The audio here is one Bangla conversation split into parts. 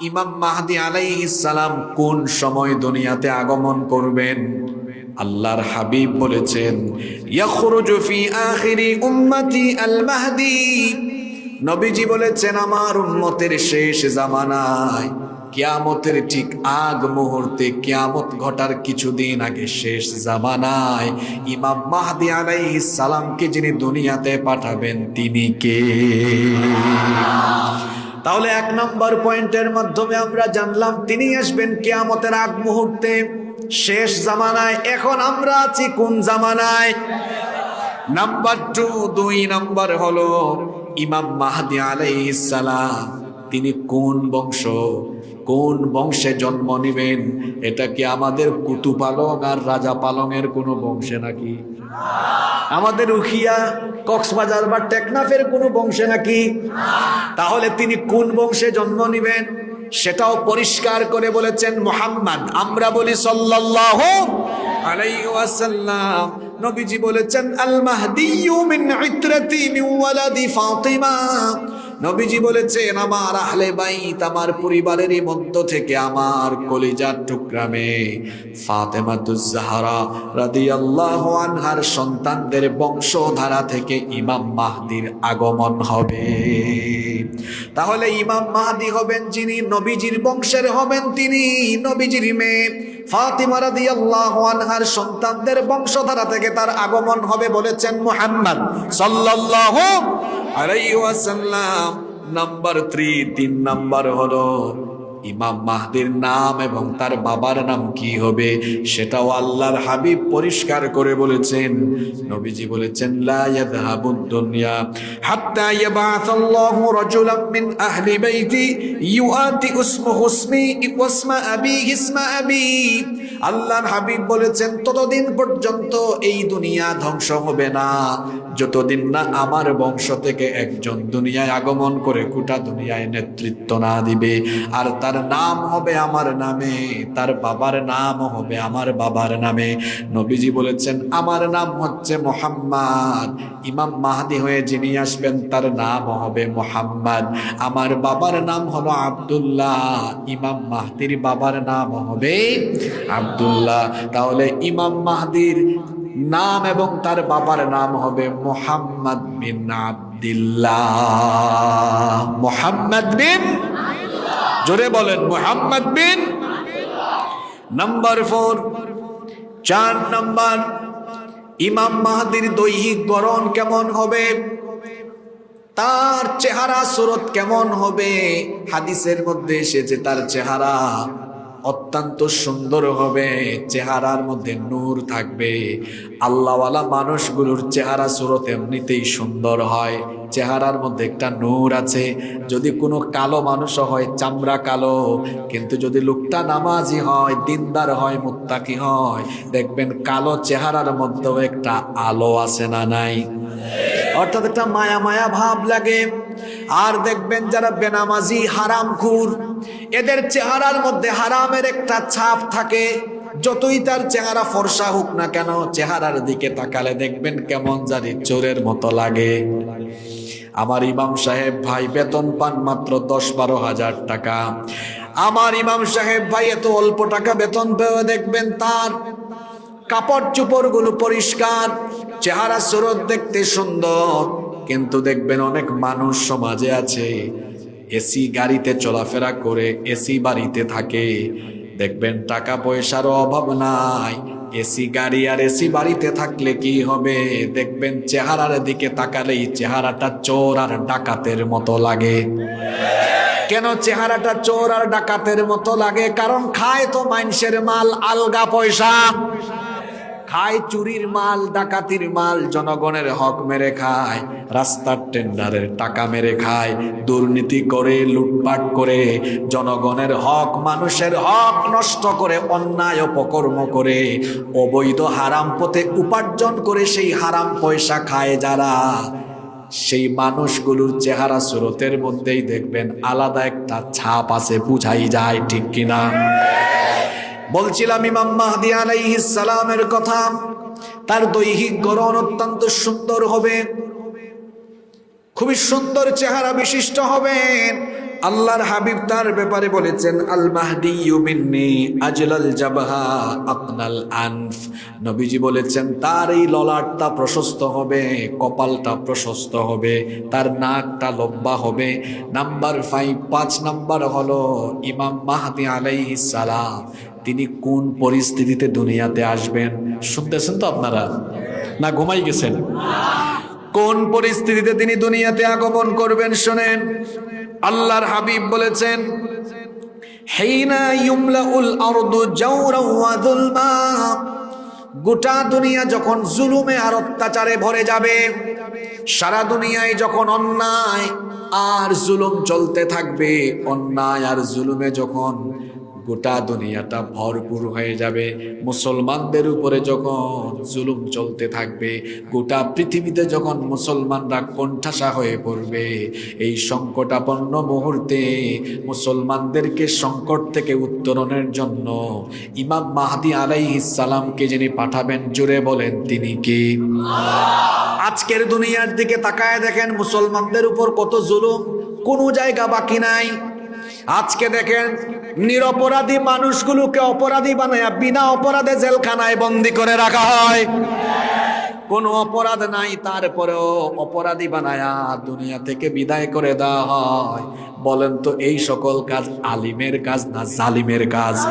ইমাম মাহদি সালাম কোন সময় দুনিয়াতে আগমন করবেন? আল্লাহর হাবিব বলেছেন নবীজি বলেছেন, আমার উন্মতের শেষ জামানায় কিয়ামতের ঠিক আগ মুহূর্তে কিয়ামত ঘটার কিছুদিন আগে শেষ জামানায় ইমাম মাহদি আলাইহিস সালামকে যিনি দুনিয়াতে পাঠাবেন, তিনি কে? তাহলে এক নম্বর পয়েন্টের মাধ্যমে আমরা জানলাম তিনি আসবেন কেয়ামতের আগ মুহূর্তে। শেষ জামানায়, এখন আমরা আছি কোন জামানায়? নাম্বার টু, দুই নাম্বার হলো ইমাম মাহাদি আলাইসালাম তিনি কোন বংশ? কোন বংশে জন্ম নিবেন? এটা কি আমাদের কুতু পালং আর রাজা পালংয়ের কোনো বংশে নাকি? আমাদের উখিয়া কক্সবাজার বা টেকনাফের কোনো বংশে নাকি? তাহলে তিনি কোন বংশে জন্ম নিবেন? সেটাও পরিষ্কার করে বলেছেন মোহাম্মদ। আমরা বলি সাল্লাহ আলাইহি ওয়াসাল্লাম। নবীজি বলেছেন আল মাহদিউ মিন ইত্রাতি মিন ওয়ালাদি ফাতিমা। নবীজি বলেছেন, আমার আহলে বাইত আমার পরিবারেরই মধ্য থেকে আমার কলিজার টুকরা মেয়ে ফাতেমাতুজ জাহরা রাদিয়াল্লাহু আনহার সন্তানদের বংশধারা থেকে ইমাম মাহদির আগমন হবে। তাহলে ইমাম মাহদি হবেন যিনি, নবীজির বংশের হবেন তিনি, নবীজির মেয়ে ফাতিমা রাদিয়াল্লাহু আনহার সন্তানদের বংশধারা থেকে তার আগমন হবে বলেছেন মুহাম্মদ সাল্লাল্লাহু আলাইহি ওয়াসাল্লাম, নাম্বার থ্রি, তিন নাম্বার হলো ইমাম মাহদির নাম এবং তার বাবার নাম কি হবে সেটাও আল্লাহর হাবিব পরিষ্কার করে বলেছেন। নবীজি বলেছেন, লা ইয়াযহাবুদ দুনিয়া হাত্তা ইয়াবআসাল্লাহু রাজুলাম মিন আহলি বাইতি, ইউআতি ইসমুহু ইসমা আবি। আল্লাহর হাবিব বলেছেন, ততদিন পর্যন্ত এই দুনিয়া ধ্বংস হবে না। যতদিন না আমার বংশ থেকে একজন দুনিয়ায় আগমন করে গোটা দুনিয়ায় নেতৃত্ব না দিবে, আর তার নাম হবে আমার নামে, তার বাবার নাম হবে আমার বাবার নামে। নবীজি বলেছেন, আমার নাম হচ্ছে মোহাম্মদ। ইমাম মাহাদি হয়ে যিনি আসবেন, তার নাম হবে মোহাম্মদ। আমার বাবার নাম হলো আব্দুল্লাহ, ইমাম মাহাদির বাবার নাম হবে আব্দুল্লাহ। তাহলে ইমাম মাহাদির নাম এবং তার বাবার নাম হবে মোহাম্মদ বিন আব্দুল্লাহ। মোহাম্মদ বিন? জোরে বলেন, মোহাম্মদ বিন? নাম্বার ফোর, চার নাম্বার। ইমাম মাহাদির দৈহিক গরণ কেমন হবে? তার চেহারা সুরত কেমন হবে? হাদিসের মধ্যে এসেছে তার চেহারা। অত্যন্ত সুন্দর হবে, চেহারার মধ্যে নূর থাকবে। আল্লাহওয়ালা মানুষগুলোর চেহারা সুরত এমনিতেই সুন্দর হয়, চেহারার মধ্যে একটা নূর আছে। যদি কোনো কালো মানুষও হয়, চামড়া কালো, কিন্তু যদি লোকটা নামাজি হয়, দিনদার হয়, মুত্তাকি হয়, দেখবেন কালো চেহারার মধ্যেও একটা আলো আছে না নাই? অর্থাৎ একটা মায়া মায়া ভাব লাগে। আর দেখবেন যারা বেনামাজি হারাম খুর এদের চেহারার মধ্যে হারামের একটা ছাপ থাকে। যতই তার চেহারা ফর্সা হোক না কেন, চেহারার দিকে তাকালে দেখবেন কেমন জানি চোরের মতো লাগে। আমার ইমাম সাহেব ভাই, বেতন পান মাত্র দশ বারো হাজার টাকা। আমার ইমাম সাহেব ভাই এত অল্প টাকা বেতন পেয়ে দেখবেন তার কাপড় চোপড়গুলো পরিষ্কার চেহারা স্রোত দেখতে সুন্দর, কিন্তু দেখবেন অনেক মানুষ সমাজে আছে, এসি গাড়িতে চলাফেরা করে, এসি বাড়িতে থাকে। দেখবেন টাকা পয়সারও অভাব নাই, এসি গাড়ি আর এসি বাড়িতে থাকলে কি হবে? দেখবেন চেহারার দিকে তাকালেই চেহারাটা চোর আর ডাকাতের মতো লাগে। কেন চেহারাটা চোর আর ডাকাতের মতো লাগে? কারণ খায় তো মানুষের মাল, আলগা পয়সা। খায় চুরির মাল, ডাকাতির মাল, জনগণের হক মেরে খায়, রাস্তার টেন্ডারের টাকা মেরে খায়, দুর্নীতি করে, লুটপাট করে, জনগণের হক, মানুষের হক নষ্ট করে, অন্যায় অপকর্ম করে, অবৈধ হারাম পথে উপার্জন করে সেই হারাম পয়সা খায় যারা। সেই মানুষগুলোর চেহারা স্রোতের মধ্যেই দেখবেন আলাদা একটা ছাপ আছে, বুঝাই যায় ঠিক কিনা। বলছিলাম ইমাম মাহদি আলাইহিস সালামের কথা, তার দৈহিক গড়ন অত্যন্ত সুন্দর হবে, খুবই সুন্দর চেহারা বিশিষ্ট হবেন আল্লাহর হাবিব তার ব্যাপারে বলেছেন, আল মাহদি ইউমিন্নি আজলাল জাবহা আপনাল আনফ। নবীজি বলেছেন, তার এই ললাটটা প্রশস্ত হবে, কপালটা প্রশস্ত হবে, তার নাকটা লম্বা হবে। নাম্বার ফাইভ পাঁচ নাম্বার হলো ইমাম মাহদি আলাইহিস সালাম। তিনি কোন পরিস্থিতিতে দুনিয়াতে আসবেন? শুনতেছেন তো আপনারা? না, ঘুমাই গেছেন। কোন পরিস্থিতিতে তিনি দুনিয়াতে আগমন করবেন শোনেন। আল্লাহর হাবিব বলেছেন গোটা দুনিয়া যখন জুলুমে আর অত্যাচারে ভরে যাবে, সারা দুনিয়ায় যখন অন্যায় আর জুলুম চলতে থাকবে, অন্যায় আর জুলুমে যখন গোটা দুনিয়াটা ভরপুর হয়ে যাবে। মুসলমানদের উপরে যখন জুলুম চলতে থাকবে, গোটা পৃথিবীতে যখন মুসলমানরা কণ্ঠাসা হয়ে পড়বে, এই সংকটাপন্ন মুহূর্তে মুসলমানদেরকে সংকট থেকে উত্তরণের জন্য ইমাম মাহাদি আলাইহিস সালামকে যিনি পাঠাবেন জুড়ে বলেন তিনি কি? আজকের দুনিয়ার দিকে তাকায় দেখেন মুসলমানদের উপর কত জুলুম, কোনো জায়গা বাকি নাই। আজকে দেখেন নিরপরাধী মানুষগুলোকে অপরাধী বানায় বিনা অপরাধে জেলখানায় বন্দি করে রাখা হয়। কোনো অপরাধ নাই, তারপরেও অপরাধী বানায়া দুনিয়া থেকে বিদায় করে দেওয়া হয়। বলেন তো, এই সকল কাজ আলিমের কাজ না জালিমের কাজ?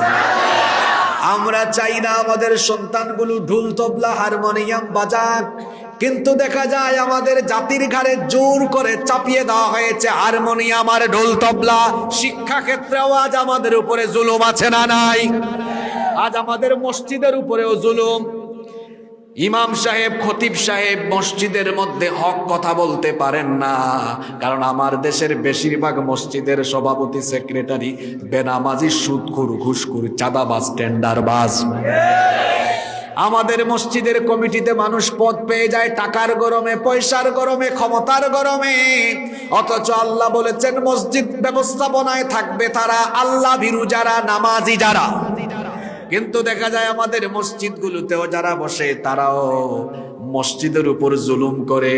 আমরা চাই না আমাদের সন্তানগুলো ঢুল তবলা, হারমোনিয়াম বাজাক কিন্তু দেখা যায় আমাদের জাতির ঘাড়ে জোর করে চাপিয়ে দেওয়া হয়েছে। হারমোনিয়াম আর ঢোল তবলা শিক্ষা ক্ষেত্রেও আজ আমাদের উপরে জুলুম আছে না নাই? আজ আমাদের মসজিদের উপরেও জুলুম। ইমাম সাহেব, খতিব সাহেব মসজিদের মধ্যে হক কথা বলতে পারেন না। কারণ আমার দেশের বেশিরভাগ মসজিদের সভাপতি, সেক্রেটারি বেনামাজি, সুদখুর, ঘুষখুর, চাঁদাবাজ, টেন্ডারবাজ। আমাদের মসজিদের কমিটিতে মানুষ পদ পেয়ে যায় টাকার গরমে, পয়সার গরমে, ক্ষমতার গরমে। অথচ আল্লাহ বলেছেন, মসজিদ ব্যবস্থাপনায় থাকবে তারা আল্লাহ ভীরু যারা, নামাজি যারা। কিন্তু দেখা যায় আমাদের মসজিদ গুলোতেও যারা বসে তারাও মসজিদের উপর জুলুম করে,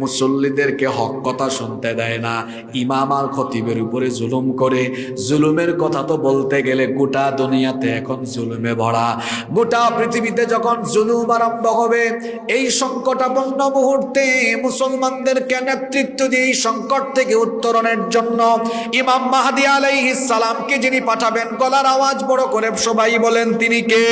মুসল্লিদেরকে হক কথা শুনতে দেয় না, ইমাম আর খতিবের উপরে জুলুম করে। জুলুমের কথা তো বলতে গেলে গোটা দুনিয়াতে এখন জুলুমে ভরা। গোটা পৃথিবীতে যখন জুলুম আরম্ভ হবে, এই সংকটাপন্ন মুহূর্তে মুসলমানদেরকে নেতৃত্ব দিয়ে এই সংকট থেকে উত্তরণের জন্য ইমাম মাহাদি আলাইহিস সালামকে যিনি পাঠাবেন, গলার আওয়াজ বড় করে সবাই বলেন, তিনি কে?